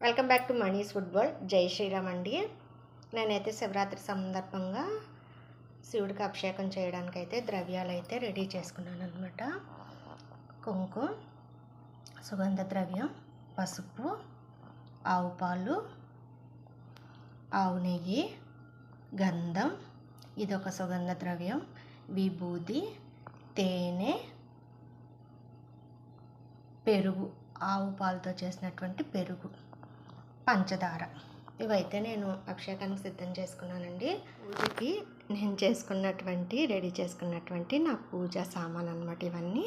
Welcome back to మనీస్ football జై శ్రీరామ్ అండి. నేనైతే శివరాత్రి సందర్భంగా శివుడికి అభిషేకం చేయడానికి అయితే ద్రవ్యాలు అయితే రెడీ చేసుకున్నాను అనమాట కుంకుమ సుగంధ ద్రవ్యం పసుపు ఆవు పాలు ఆవు నెయ్యి గంధం ఇదొక సుగంధ ద్రవ్యం విభూది తేనె పెరుగు ఆవు పాలతో చేసినటువంటి పెరుగు. పంచదార. ఇవైతే నేను అభిషేకానికి సిద్ధం చేసుకున్నానండి. పూజకి నేను చేసుకున్నటువంటి రెడీ చేసుకున్నటువంటి నా పూజ సామాన్ అనమాట ఇవన్నీ.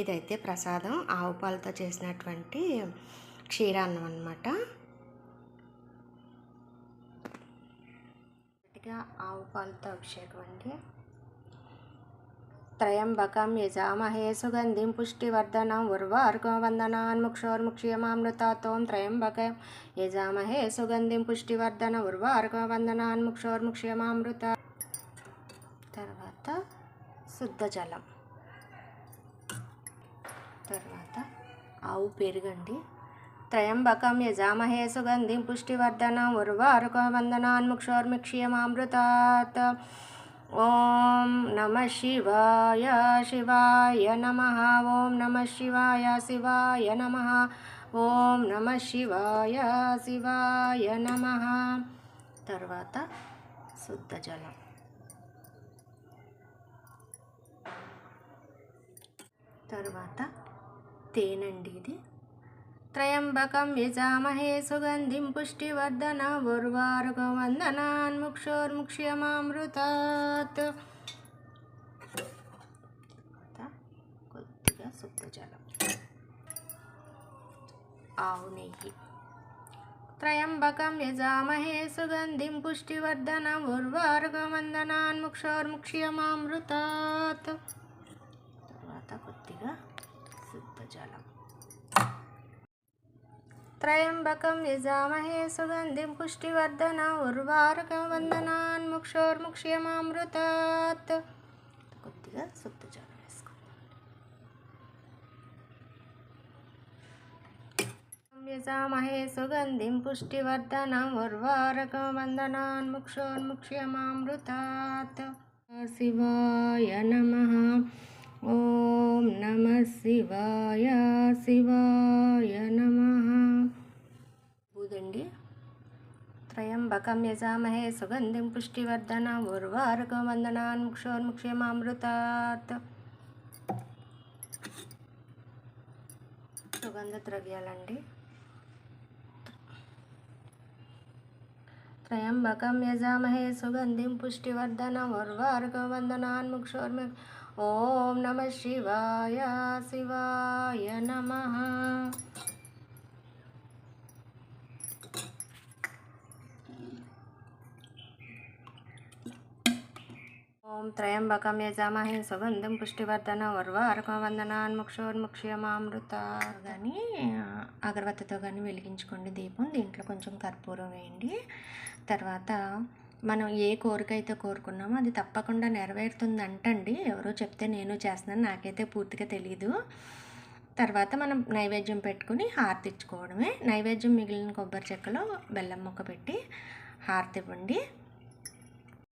ఇదైతే ప్రసాదం ఆవు పాలతో చేసినటువంటి క్షీరాన్నం అనమాట ఆవు పాలతో అభిషేకం అండి. త్రయంబకం యజామహే సుగంధిం పుష్టివర్ధనం ఉర్వార్కవందనాన్ముక్షోర్ముక్ష్యమామృతాతోం త్రయంబకం యజామహే సుగంధిం పుష్టివర్ధన ఉర్వార్కవందనాన్ముక్షోర్ముక్ష్యమామృత తర్వాత శుద్ధ జలం తర్వాత ఆవు పెరుగండి. త్రయంబకం యజామహే సుగంధిం పుష్టివర్ధనం ఉర్వార్కవందనాన్ముక్షోర్ముక్ష్యమామృతాత్ ఓం నమ శివాయ శివాయ నమ. ఓం నమ శివాయ శివాయ నమ. ఓం నమ శివాయ శివాయ నమ. తర్వాత శుద్ధ జలం. తర్వాత తేనండి ఇది. త్రయంబకం యజామహే సుగంధిం పుష్టివర్ధన ఉర్వారుగవందనాన్ ముక్షోర్ముక్ష్యమామృతాత్ కొద్దిగా శుద్ధ జలం ఆవు నెయ్యి త్రయంబకం యజామహే సుగంధిం పుష్టివర్ధన ఉర్వారుగవందనాన్ ముక్షోర్ముక్ష్యమామృతాత్ తర్వాత కొద్దిగా శుద్ధ జలం త్రయంబకం యజామహే సుగంధిం పుష్టివర్ధన ఉర్వారకం వందనాన్ ముక్షోర్ముక్ష్యమామృతాత్ కొద్దిగా శుద్ధ జలం వేసుకోండి యజామహే సుగంధిం పుష్టివర్ధనం ఉర్వారకం వందనాన్ ముక్షోర్ముక్ష్యమామృతాత్। శివాయ నమః ఓం నమ శివాయ శివాయ నమ। బూదండి త్రయంబకం యజామహే సుగంధిం పుష్టివర్ధన ఉర్వారకం వందనాన్ ముక్షోర్ముక్షేమామృతాత్ సుగంధ ద్రవ్యాలండి త్రయంబకం యజామహే సుగంధిం పుష్టివర్ధన ఉర్వారకం వందనాన్ ముక్షోర్ము ఓం నమ శివాయ శివాయ నమ. ఓం త్రయంబకం యజామహే సుగంధం పుష్టివర్ధన ఉర్వారకవందనాన్ ముక్షోర్ముక్ష్యమామృత కానీ అగరబత్తితో కానీ వెలిగించుకోండి దీపం. దీంట్లో కొంచెం కర్పూరం వేయండి. తర్వాత మనం ఏ కోరిక అయితే కోరుకున్నామో అది తప్పకుండా నెరవేరుతుంది అంటండి ఎవరో చెప్తే నేను చేస్తున్నాను. నాకైతే పూర్తిగా తెలియదు తర్వాత మనం నైవేద్యం పెట్టుకుని హారతి ఇచ్చుకోవడమే. నైవేద్యం మిగిలిన కొబ్బరి చెక్కలో బెల్లం ముక్క పెట్టి హారతి ఇవ్వండి.